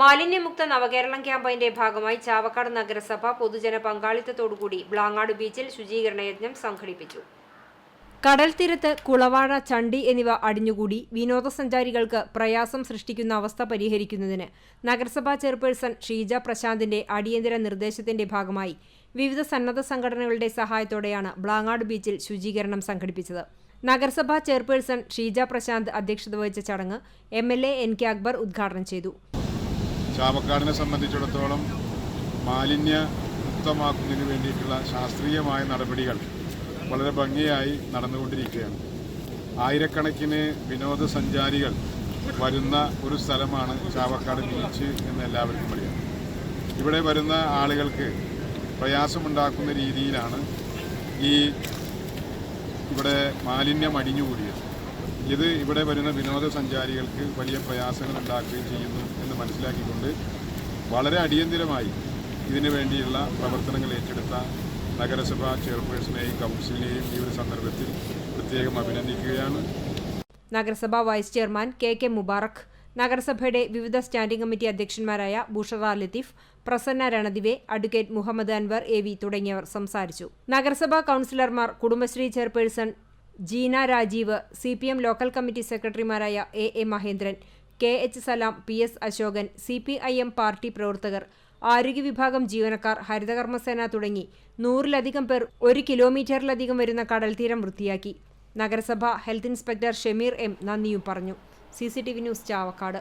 മാലിന്യമുക്ത നവകേരളം ക്യാമ്പയിന്റെ ഭാഗമായി ചാവക്കാട് നഗരസഭ പൊതുജന പങ്കാളിത്തത്തോടുകൂടി ബ്ലാങ്ങാട് ബീച്ചിൽ ശുചീകരണ യജ്ഞം സംഘടിപ്പിച്ചു. കടൽ തീരത്ത് കുളവാഴ ചണ്ടി എന്നിവ അടിഞ്ഞുകൂടി വിനോദസഞ്ചാരികൾക്ക് പ്രയാസം സൃഷ്ടിക്കുന്ന അവസ്ഥ പരിഹരിക്കുന്നതിന് നഗരസഭാ ചെയർപേഴ്സൺ ഷീജ പ്രശാന്തിന്റെ അടിയന്തര നിർദ്ദേശത്തിന്റെ ഭാഗമായി വിവിധ സന്നദ്ധ സംഘടനകളുടെ സഹായത്തോടെയാണ് ബ്ലാങ്ങാട് ബീച്ചിൽ ശുചീകരണം സംഘടിപ്പിച്ചത്. നഗരസഭാ ചെയർപേഴ്സൺ ഷീജ പ്രശാന്ത് അധ്യക്ഷത വഹിച്ച ചടങ്ങ് M L A N K Akbar ഉദ്ഘാടനം ചെയ്തു. ചാവക്കാടിനെ സംബന്ധിച്ചിടത്തോളം മാലിന്യ മുക്തമാക്കുന്നതിന് വേണ്ടിയിട്ടുള്ള ശാസ്ത്രീയമായ നടപടികൾ വളരെ ഭംഗിയായി നടന്നുകൊണ്ടിരിക്കുകയാണ്. ആയിരക്കണക്കിന് വിനോദസഞ്ചാരികൾ വരുന്ന ഒരു സ്ഥലമാണ് ചാവക്കാട് ബീച്ച് എന്ന് എല്ലാവർക്കും അറിയാം. ഇവിടെ വരുന്ന ആളുകൾക്ക് പ്രയാസമുണ്ടാക്കുന്ന രീതിയിലാണ് ഈ ഇവിടെ മാലിന്യം അടിഞ്ഞുകൂടിയത്. ഇത് ഇവിടെ വരുന്ന വിനോദസഞ്ചാരികൾക്ക് വലിയ പ്രയാസങ്ങൾ ഉണ്ടാക്കുകയും ചെയ്യുന്നു എന്ന് മനസ്സിലാക്കിക്കൊണ്ട് വളരെ അടിയന്തിരമായി ഇതിനു വേണ്ടിയുള്ള പ്രവർത്തനങ്ങൾ ഏറ്റെടുത്ത നഗരസഭ ചെയർപേഴ്സണെയും കൗൺസിലിനെയും ഈ ഒരു സന്ദർഭത്തിൽ പ്രത്യേകം അഭിനന്ദിക്കുകയാണ്. നഗരസഭാ vice chairman K K Mubarak നഗരസഭയുടെ വിവിധ standing committee അധ്യക്ഷന്മാരായ Bushara Latheef Prasanna Ranadive advocate Muhammad Anwar A V തുടങ്ങിയവർ സംസാരിച്ചു. നഗരസഭാ കൗൺസിലർമാർ Kudumbashree chairperson Jeena Rajeev C P M local committee സെക്രട്ടറിമാരായ A A Mahendran K H Salam P S Ashokan C P I M party പ്രവർത്തകർ ആരോഗ്യ വിഭാഗം ജീവനക്കാർ ഹരിതകർമ്മസേന തുടങ്ങി നൂറിലധികം പേർ ഒരു കിലോമീറ്ററിലധികം വരുന്ന കടൽ തീരം വൃത്തിയാക്കി. നഗരസഭ ഹെൽത്ത് ഇൻസ്പെക്ടർ ഷമീർ എം നന്ദിയും പറഞ്ഞു. C news Chavakkad.